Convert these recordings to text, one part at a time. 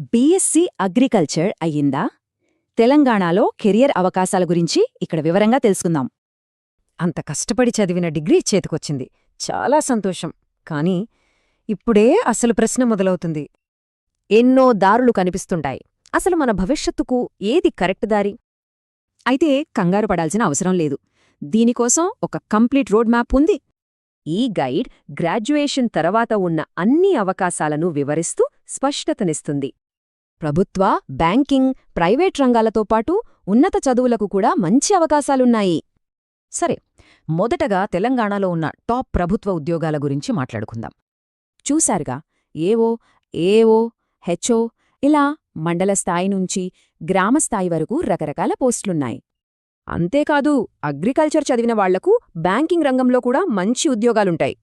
BSc agriculture అయ్యిందా? తెలంగాణలో career అవకాశాల గురించి ఇక్కడ వివరంగా తెలుసుకుందాం. అంత కష్టపడి చదివిన డిగ్రీ చేతికొచ్చింది. చాలా సంతోషం. కాని ఇప్పుడే అసలు ప్రశ్న మొదలవుతుంది. ఎన్నో దారులు కనిపిస్తుంటాయి. అసలు మన భవిష్యత్తుకు ఏది కరెక్ట్ దారి? అయితే కంగారు పడాల్సిన అవసరం లేదు. దీనికోసం ఒక కంప్లీట్ రోడ్ మ్యాప్ ఉంది. ఈ గైడ్ గ్రాడ్యుయేషన్ తర్వాత ఉన్న అన్ని అవకాశాలను వివరిస్తూ స్పష్టతనిస్తుంది. ప్రభుత్వ బ్యాంకింగ్ ప్రైవేట్ రంగాలతో పాటు ఉన్నత చదువులకు కూడా మంచి అవకాశాలున్నాయి. సరే మొదటగా తెలంగాణలో ఉన్న టాప్ ప్రభుత్వ ఉద్యోగాల గురించి మాట్లాడుకుందాం. చూశారుగా ఏవో ఏఓ హెచ్ఓ ఇలా మండల స్థాయి నుంచి గ్రామ స్థాయి వరకు రకరకాల పోస్టులున్నాయి. అంతేకాదు అగ్రికల్చర్ చదివిన వాళ్ళకు బ్యాంకింగ్ రంగంలో కూడా మంచి ఉద్యోగాలుంటాయి.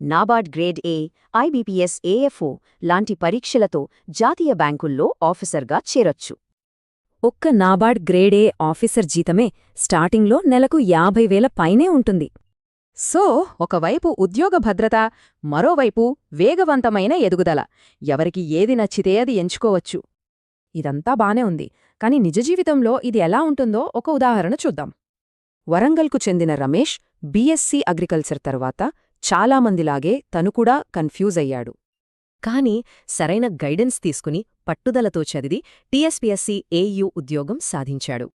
NABARD grade A IBPS AFO లాంటి పరీక్షలతో జాతీయ బ్యాంకుల్లో ఆఫీసర్గా చేరొచ్చు. ఒక్క నాబార్డ్ గ్రేడ్ ఏ ఆఫీసర్ జీతమే స్టార్టింగ్లో నెలకు యాభై వేల పైనే ఉంటుంది. సో ఒకవైపు ఉద్యోగ భద్రత మరోవైపు వేగవంతమైన ఎదుగుదల. ఎవరికి ఏది నచ్చితే అది ఎంచుకోవచ్చు. ఇదంతా బానే ఉంది. కాని నిజ జీవితంలో ఇది ఎలా ఉంటుందో ఒక ఉదాహరణ చూద్దాం. వరంగల్కు చెందిన రమేష్ బీఎస్సీ అగ్రికల్చర్ తర్వాత చాలామందిలాగే తను కూడా కన్ఫ్యూజ్ అయ్యాడు. కాని సరైన గైడెన్స్ తీసుకుని పట్టుదలతో చదివి టీఎస్పీఎస్సీ ఏయూ ఉద్యోగం సాధించాడు.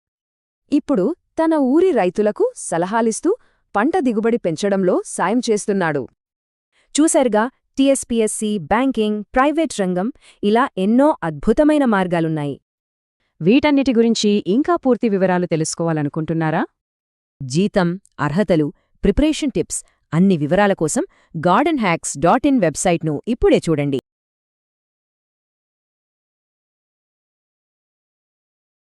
ఇప్పుడు తన ఊరి రైతులకు సలహాలిస్తూ పంట దిగుబడి పెంచడంలో సాయం చేస్తున్నాడు. చూశారుగా టీఎస్పీఎస్సీ బ్యాంకింగ్ ప్రైవేట్ రంగం ఇలా ఎన్నో అద్భుతమైన మార్గాలున్నాయి. వీటన్నిటి గురించి ఇంకా పూర్తి వివరాలు తెలుసుకోవాలనుకుంటున్నారా? జీతం అర్హతలు ప్రిపరేషన్ టిప్స్ అన్ని వివరాల కోసం గార్డెన్ హ్యాక్స్ డాట్ ఇన్ వెబ్సైట్ను ఇప్పుడే చూడండి.